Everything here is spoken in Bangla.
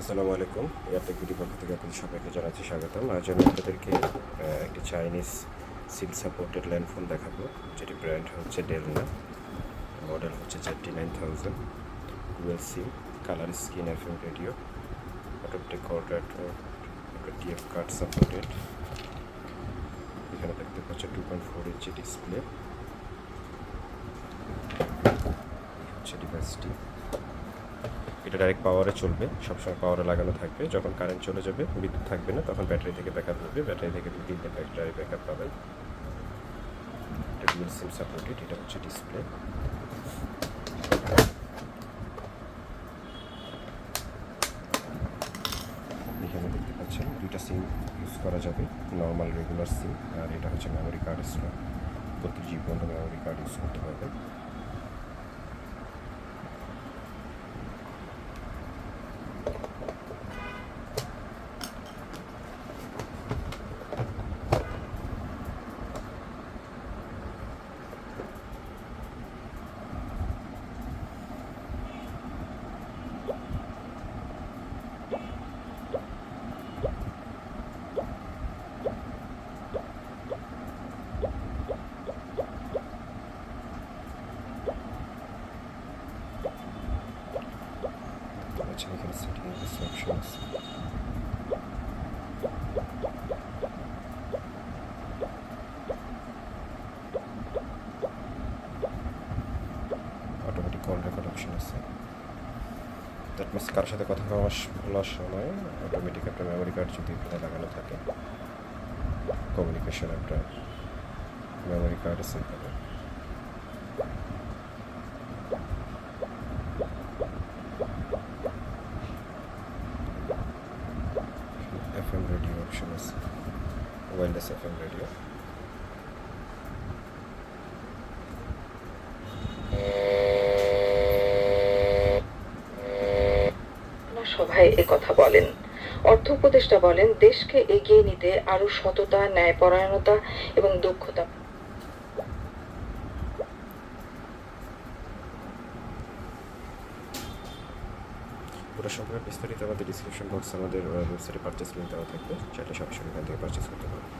আসসালামু আলাইকুম। এয়ারটেক বিডি পক্ষ থেকে আপনাদের সবাইকে জানাচ্ছি স্বাগতম। আজ আমি আপনাদেরকে একটি চাইনিজ সিল সাপোর্টেড ল্যান্ডফোন দেখাবো, যেটি ব্র্যান্ড হচ্ছে ডেলনা মডেল হচ্ছে ZT nine thousand dual sim colour screen F M radio অটোপটেক কর্ডার টিএফ কার্ড সাপোর্টেড এখানে দেখতে পাচ্ছেন two point four inch display হচ্ছে ডিভাইসটি এটা ডাইরেক্ট পাওয়ারে চলবে। সবসময় পাওয়ারে লাগানো থাকবে। যখন কারেন্ট চলে যাবে, বিদ্যুৎ থাকবে না, তখন ব্যাটারি থেকে ব্যাকআপ দেবে ব্যাটারি থেকে দু তিনটে ব্যাটারি ব্যাকআপ পাবেন। এটা ডুয়েল সিম সাপোর্টেড এটা হচ্ছে ডিসপ্লে এখানে দেখতে পাচ্ছেন, দুইটা সিম ইউজ করা যাবে। নর্মাল রেগুলার সিম আর এটা হচ্ছে মেমোরি কার্ড স্লট বত্রিশ জিবি পর্যন্ত মেমোরি কার্ড ইউজ করতে পারবেন। আচ্ছা এখানে সেটিং কিছু অপশন আছে। অটোমেটিক কল রেকর্ড অপশন আছে দ্যাট মিনস কারোর সাথে কথা বলার সময় অটোমেটিক একটা মেমোরি কার্ড যদি এখানে লাগানো থাকে কমিউনিকেশন একটা মেমোরি কার্ড সেভ হবে। এফ এম রেডিও অপশন আছে FM রেডিও সভায় কথা বলেন। অর্থ উপদেষ্টা বলেন, দেশকে এগিয়ে নিতে আরও সততা, ন্যায়পরায়ণতা এবং দক্ষতা পুরো সম্পর্কে বিস্তারিত আমাদের ডিসক্রিপশন বক্স আমাদের ওয়েবসাইটে পারচেস লিঙ্ক দেওয়া থাকবে। সেটা সরাসরি এখান থেকে পারচেস করতে পারবেন